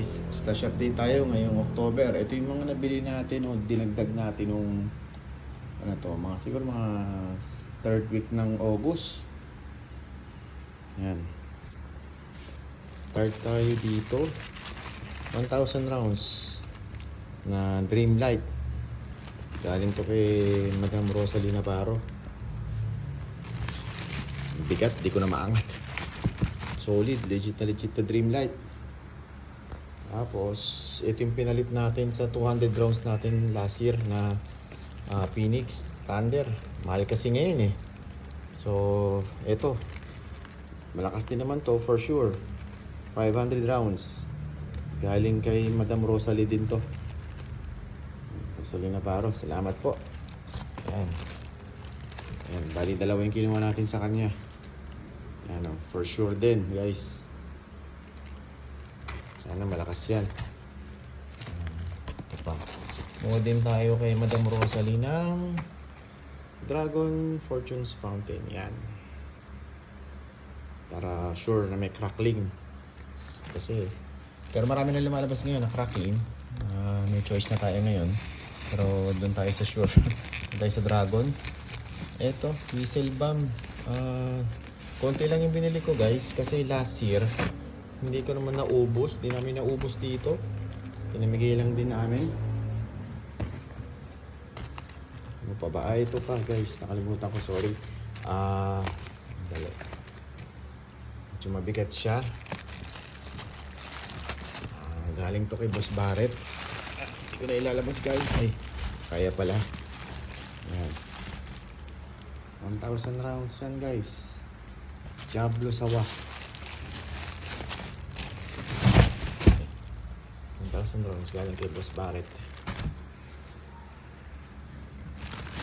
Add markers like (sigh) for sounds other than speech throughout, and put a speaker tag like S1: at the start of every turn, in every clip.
S1: guys, stash update tayo ngayong October. Ito yung mga nabili natin o dinagdag natin nung ano to, mga siguro mga third week ng August. Yan. Start tayo dito. 1,000 rounds na Dreamlight. Galing to kay Madam Rosalina Paro. Bigat, di ko na maangat. Solid, legit na legit na Dreamlight. Tapos, ito yung pinalit natin sa 200 rounds natin last year na ah, Phoenix Thunder. Mahal kasi ngayon eh. So, ito. Malakas din naman to for sure. 500 rounds. Galing kay Madam Rosalie din to. Rosalie Navarro, salamat po. Ayan. Ayan, bali dalawa yung kinuha natin sa kanya. Ayan o, for sure din guys. Sana malakas yan. Ito pa. Din tayo kay Madam Rosalie ng Dragon Fortunes Fountain. Yan. Para sure na may crackling. Kasi, pero marami na lumalabas ngayon na crackling. Ah, may choice na tayo ngayon. Pero doon tayo sa sure. (laughs) doon tayo sa Dragon. Eto, whistle bomb. Ah, konti lang yung binili ko guys. Kasi last year, hindi ko naman naubos. Di namin naubos dito. Pinamigay lang din namin. Ano pa ba? Ah, ito pa guys. Nakalimutan ko, sorry. Ah, dali. Medyo mabigat siya. Ah, galing to kay Boss Barrett. Hindi ko na ilalabas guys. Ay, kaya pala. Yan. 1,000 rounds yan guys. Diablo sawa. 1,000 rounds galing kay Boss Barrett.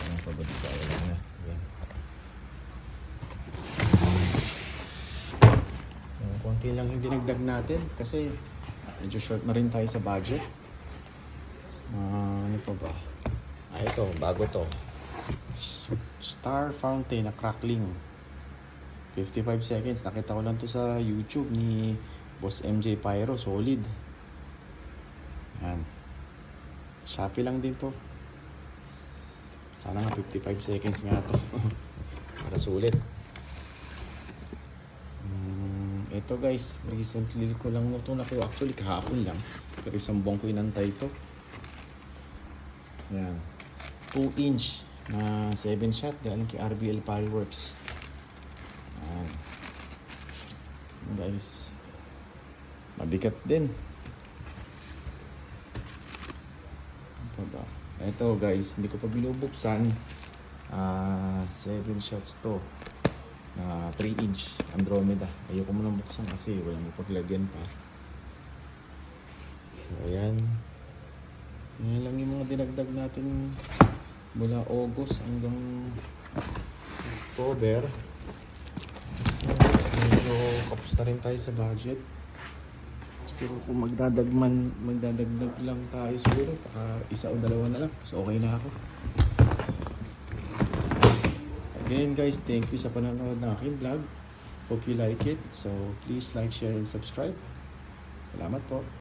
S1: Ano pa ba dito? Wala na. Yan. Yung konti lang yung dinagdag natin kasi medyo short na rin tayo sa budget. Ah, ano pa ba? Ah, ito, bago to. Star Fountain na crackling. 55 seconds. Nakita ko lang to sa YouTube ni Boss MJ Pyro. Solid. Yan. Shopee lang din to. Sana nga 55 seconds nga to. (laughs) Para sulit. Mm, ito guys, recently ko lang ito nakuha. Actually, kahapon lang. Pero isang buwan ko inantay ito. Yan. 2 inch na 7 shot galing kay RBL Fireworks. Yan. Guys, mabigat din. Ano pa ba? Ito guys, hindi ko pa binubuksan. Ah, 7 shots to. Na 3 inch Andromeda. Ayoko mo nang buksan kasi walang mapaglagyan pa. So, ayan. Yan lang yung mga dinagdag natin mula August hanggang October. So, medyo kapos na rin tayo sa budget. Pero kung magdadagman, magdadagdag lang tayo siguro, baka isa o dalawa na lang. So okay na ako. Again guys, thank you sa panonood ng aking vlog. Hope you like it. So please like, share, and subscribe. Salamat po.